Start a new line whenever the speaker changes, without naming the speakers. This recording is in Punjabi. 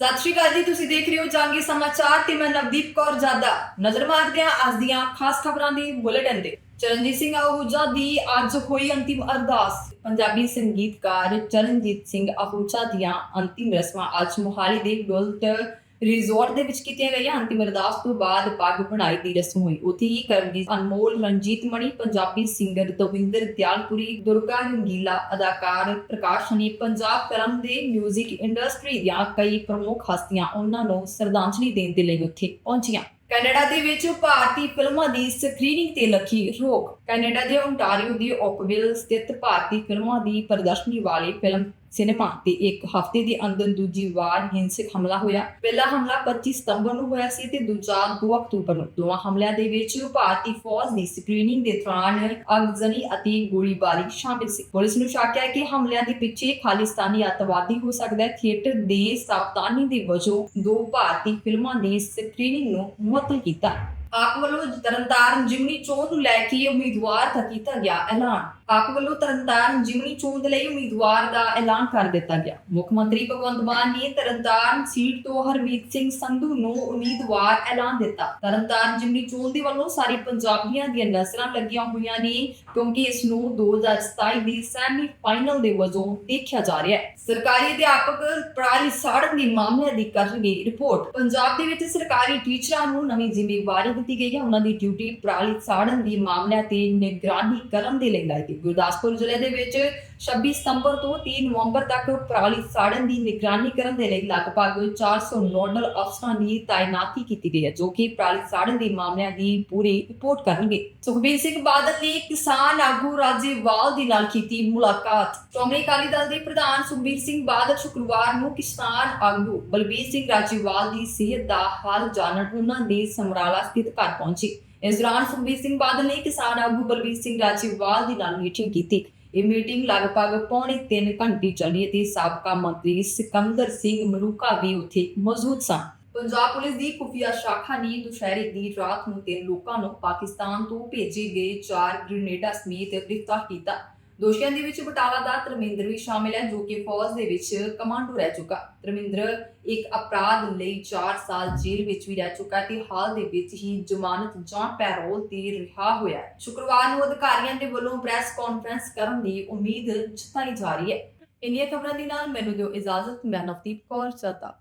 ਸਤਿ ਸ਼੍ਰੀ ਅਕਾਲ ਜੀ, ਤੁਸੀਂ ਦੇਖ ਰਹੇ ਹੋ ਜਾਂਗੇ ਸਮਾਚਾਰ ਤੇ ਮੈਂ ਨਵਦੀਪ ਕੌਰ ਜਾਦਾ। ਨਜ਼ਰ ਮਾਰਦੇ ਹਾਂ ਅੱਜ ਦੀਆਂ ਖਾਸ ਖਬਰਾਂ ਦੀ ਬੁਲੇਟਿਨ ਤੇ। ਚਰਨਜੀਤ ਸਿੰਘ ਆਹੂਜਾ ਦੀ ਅੱਜ ਹੋਈ ਅੰਤਿਮ ਅਰਦਾਸ। ਪੰਜਾਬੀ ਸੰਗੀਤਕਾਰ ਚਰਨਜੀਤ ਸਿੰਘ ਆਹੂਜਾ ਦੀਆਂ ਅੰਤਿਮ ਰਸਮਾਂ ਅੱਜ ਮੁਹਾਲੀ ਦੇ ਗੋਲਟ ਰਿਜ਼ੋਰਟ ਦੇ ਵਿੱਚ ਕੀਤੀਆਂ ਗਈਆਂ। ਅੰਤਿਮ ਅਰਦਾਸ ਤੋਂ ਬਾਅਦ ਪੱਗ ਬਣਾਈ ਦੀ ਰਸਮ ਹੋਈ। ਉੱਥੇ ਹੀ ਕਰਮਜੀਤ ਅਨਮੋਲ, ਰਣਜੀਤ ਮਣੀ, ਪੰਜਾਬੀ ਸਿੰਗਰ ਦਵਿੰਦਰ ਦਿਆਲਪੁਰੀ, ਦੁਰਗਾ ਰੰਗੀਲਾ, ਅਦਾਕਾਰ ਪ੍ਰਕਾਸ਼ ਹਨੀ ਪੰਜਾਬ ਫਿਲਮ ਦੇ 뮤직 ਇੰਡਸਟਰੀ ਦੀਆਂ ਕਈ ਪ੍ਰਮੁੱਖ ਹਸਤੀਆਂ ਉਹਨਾਂ ਨੂੰ ਸ਼ਰਧਾਂਜਲੀ ਦੇਣ ਦੇ ਲਈ ਉੱਥੇ ਪਹੁੰਚੀਆਂ। ਕੈਨੇਡਾ ਦੇ ਵਿੱਚ ਭਾਰਤੀ ਫਿਲਮਾਂ ਦੀ ਸਕਰੀਨਿੰਗ ਤੇ ਲੱਗੀ ਰੋਕ। ਕੈਨੇਡਾ ਦੇ ਓਨਟਾਰੀਓ ਦੀ ਓਕਵਿਲ ਸਥਿਤ ਭਾਰਤੀ ਫਿਲਮਾਂ ਦੀ ਪ੍ਰਦਰਸ਼ਨੀ ਵਾਲੇ ਫਿਲਮ ਸਿਨੇਮਾ ਤੇ ਇੱਕ ਹਫ਼ਤੇ ਦੇ ਅੰਦਰ ਦੂਜੀ ਵਾਰ ਹਿੰਸਕ ਹਮਲਾ ਹੋਇਆ। ਪਹਿਲਾ ਹਮਲਾ 25 ਸਤੰਬਰ ਨੂੰ ਹੋਇਆ ਸੀ ਤੇ ਦੂਜਾ 2 ਅਕਤੂਬਰ ਨੂੰ। ਦੋਵਾਂ ਹਮਲਿਆਂ ਦੇ ਵਿੱਚ ਭਾਰਤੀ ਫੌਜ ਦੀ ਸਕਰੀਨਿੰਗ ਦੇ ਦੌਰਾਨ ਅਗਜ਼ਨੀ ਅਤੇ ਗੋਲੀਬਾਰੀ ਸ਼ਾਮਿਲ ਸੀ। ਪੁਲਿਸ ਨੂੰ ਸ਼ੱਕ ਹੈ ਕਿ ਹਮਲਿਆਂ ਦੇ ਪਿੱਛੇ ਖਾਲਿਸਤਾਨੀ ਅੱਤਵਾਦੀ ਹੋ ਸਕਦਾ ਹੈ। ਥੀਏਟਰ ਦੇ ਸਾਵਧਾਨੀ ਦੇ ਵਜੋਂ ਦੋ ਭਾਰਤੀ ਫਿਲਮਾਂ ਦੀ ਸਕਰੀਨਿੰਗ ਨੂੰ ਮੁਅੱਤਲ ਕੀਤਾ। ਆਪ ਵੱਲੋਂ ਤਰਨਤਾਰਨ ਜਿਮਨੀ ਚੋਣ ਨੂੰ ਲੈ ਕੇ ਉਮੀਦਵਾਰ ਦਾ ਕੀਤਾ ਗਿਆ ਐਲਾਨ। ਆਪ ਵੱਲੋਂ ਤਰਨਤਾਰਨ ਜਿਮਨੀ ਚੋਣ ਦੇ ਲਈ ਉਮੀਦਵਾਰ ਦਾ ਐਲਾਨ ਕਰ ਦਿੱਤਾ ਗਿਆ। ਮੁੱਖ ਮੰਤਰੀ ਭਗਵੰਤ ਮਾਨ ਨੇ ਤਰਨਤਾਰਨ ਸੀਟ ਤੋਂ ਹਰਮੀਤ ਸਿੰਘ ਸੰਧੂ ਨੂੰ ਉਮੀਦਵਾਰ ਐਲਾਨ ਦਿੱਤਾ। ਤਰਨਤਾਰਨ ਜਿਮਨੀ ਚੋਣ ਦੇ ਵੱਲੋਂ ਸਾਰੇ ਪੰਜਾਬੀਆਂ ਦੀਆਂ ਨਜ਼ਰਾਂ ਲੱਗੀਆਂ ਹੋਈਆਂ ਨੇ, ਕਿਉਂਕਿ ਇਸ ਨੂੰ 2027 ਦੀ ਸੈਮੀ ਫਾਈਨਲ ਦੇ ਵਜੋਂ ਦੇਖਿਆ ਜਾ ਰਿਹਾ ਹੈ। ਸਰਕਾਰੀ ਅਧਿਆਪਕ ਪਰਾਲੀ ਸਾੜਨ ਦੇ ਮਾਮਲੇ ਦੀ ਕਰਨਗੇ ਰਿਪੋਰਟ। ਪੰਜਾਬ ਦੇ ਵਿੱਚ ਸਰਕਾਰੀ ਟੀਚਰਾਂ ਨੂੰ ਨਵੀਂ ਜ਼ਿੰਮੇਵਾਰੀ ਦਿੱਤੀ ਗਈ ਹੈ। ਉਹਨਾਂ ਦੀ ਡਿਊਟੀ ਪਰਾਲੀ ਸਾੜਨ ਦੇ ਮਾਮਲਿਆਂ ਤੇ ਨਿਗਰਾਨੀ ਕਰਨ ਦੇ ਲਈ ਲਾਈ ਗਈ। ਗੁਰਦਾਸਪੁਰ ਜ਼ਿਲ੍ਹੇ ਦੇ ਵਿੱਚ 26 ਸਤੰਬਰ ਤੋਂ 3 ਨਵੰਬਰ ਤੱਕ ਪਰਾਲੀ ਸਾੜਨ ਦੀ ਨਿਗਰਾਨੀ ਕਰਨ ਦੇ ਲਈ ਲਗਭਗ 400 ਨੋਡਲ ਅਫਸਰਾਂ ਦੀ ਤਾਇਨਾਤੀ ਕੀਤੀ ਗਈ ਹੈ, ਜੋ ਕਿ ਪਰਾਲੀ ਸਾੜਨ ਦੇ ਮਾਮਲਿਆਂ ਦੀ ਪੂਰੀ ਰਿਪੋਰਟ ਕਰਨਗੇ। ਸੁਖਬੀਰ ਸਿੰਘ ਬਾਦਲ ਨੇ ਕਿਸਾਨ ਆਗੂ ਰਾਜੇਵਾਲ ਦੇ ਨਾਲ ਕੀਤੀ ਮੁਲਾਕਾਤ। ਸ਼੍ਰੋਮਣੀ ਅਕਾਲੀ ਦਲ ਦੇ ਪ੍ਰਧਾਨ ਸੁਖਬੀਰ ਸਿੰਘ ਬਾਦਲ ਸ਼ੁੱਕਰਵਾਰ ਨੂੰ ਕਿਸਾਨ ਆਗੂ ਬਲਬੀਰ ਸਿੰਘ ਰਾਜੇਵਾਲ ਦੀ ਸਿਹਤ ਦਾ ਹਾਲ ਜਾਣਨ, ਉਹਨਾਂ ਦੇ ਸਮਰਾਲਾ ਸਥਿਤ ਘਰ ਪਹੁੰਚੇ। ਇਸ ਦੌਰਾਨ ਸੁਖਬੀਰ ਸਿੰਘ ਬਾਦਲ ਨੇ ਕਿਸਾਨ ਆਗੂ ਬਲਬੀਰ ਸਿੰਘ ਰਾਜੇਵਾਲ ਦੇ ਨਾਲ ਮੀਟਿੰਗ ਕੀਤੀ। ਇਹ ਮੀਟਿੰਗ ਲਗਭਗ ਪੌਣੇ 3 ਘੰਟੇ ਚੱਲੀ ਅਤੇ ਸਾਬਕਾ ਮੰਤਰੀ ਸਿਕੰਦਰ ਸਿੰਘ ਮਲੂਕਾ ਵੀ ਉੱਥੇ ਮੌਜੂਦ ਸਨ। ਪੰਜਾਬ ਪੁਲਿਸ ਦੀ ਖੁਫੀਆ ਸ਼ਾਖਾ ਨੇ ਦੁਸ਼ਹਿਰੇ ਦੀ ਰਾਤ ਨੂੰ ਤਿੰਨ ਲੋਕਾਂ ਨੂੰ ਪਾਕਿਸਤਾਨ ਤੋਂ ਭੇਜੇ ਗਏ ਚਾਰ ਗ੍ਰੇਨੇਡਾਂ ਸਮੇਤ ਗ੍ਰਿਫਤਾਰ ਕੀਤਾ। ਦੋਸ਼ੀਆਂ ਦੇ ਵਿੱਚ ਬਟਾਲਾ ਦਾ ਧਰਮਿੰਦਰ ਵੀ ਸ਼ਾਮਿਲ ਹੈ, ਜੋ ਕਿ ਫੌਜ ਦੇ ਵਿੱਚ ਕਮਾਂਡੋ ਰਹਿ ਚੁੱਕਾ। ਧਰਮਿੰਦਰ ਇੱਕ ਅਪਰਾਧ ਲਈ 4 ਸਾਲ ਜੇਲ੍ਹ ਵਿੱਚ ਵੀ ਰਹਿ ਚੁੱਕਾ ਤੇ ਹਾਲ ਦੇ ਵਿੱਚ ਹੀ ਜ਼ਮਾਨਤ ਜਾਂ ਪੈਰੋਲ ਤੇ ਰਿਹਾ ਹੋਇਆ ਹੈ। ਸ਼ੁੱਕਰਵਾਰ ਨੂੰ ਅਧਿਕਾਰੀਆਂ ਦੇ ਵੱਲੋਂ ਪ੍ਰੈਸ ਕਾਨਫਰੰਸ ਕਰਨ ਦੀ ਉਮੀਦ ਜਤਾਈ ਜਾ ਰਹੀ ਹੈ। ਇੰਨੀਆਂ ਖਬਰਾਂ ਦੇ ਨਾਲ ਮੈਨੂੰ ਦਿਓ ਇਜਾਜ਼ਤ, ਮੈਂ ਨਵਦੀਪ ਕੌਰ ਚਾਹਤਾ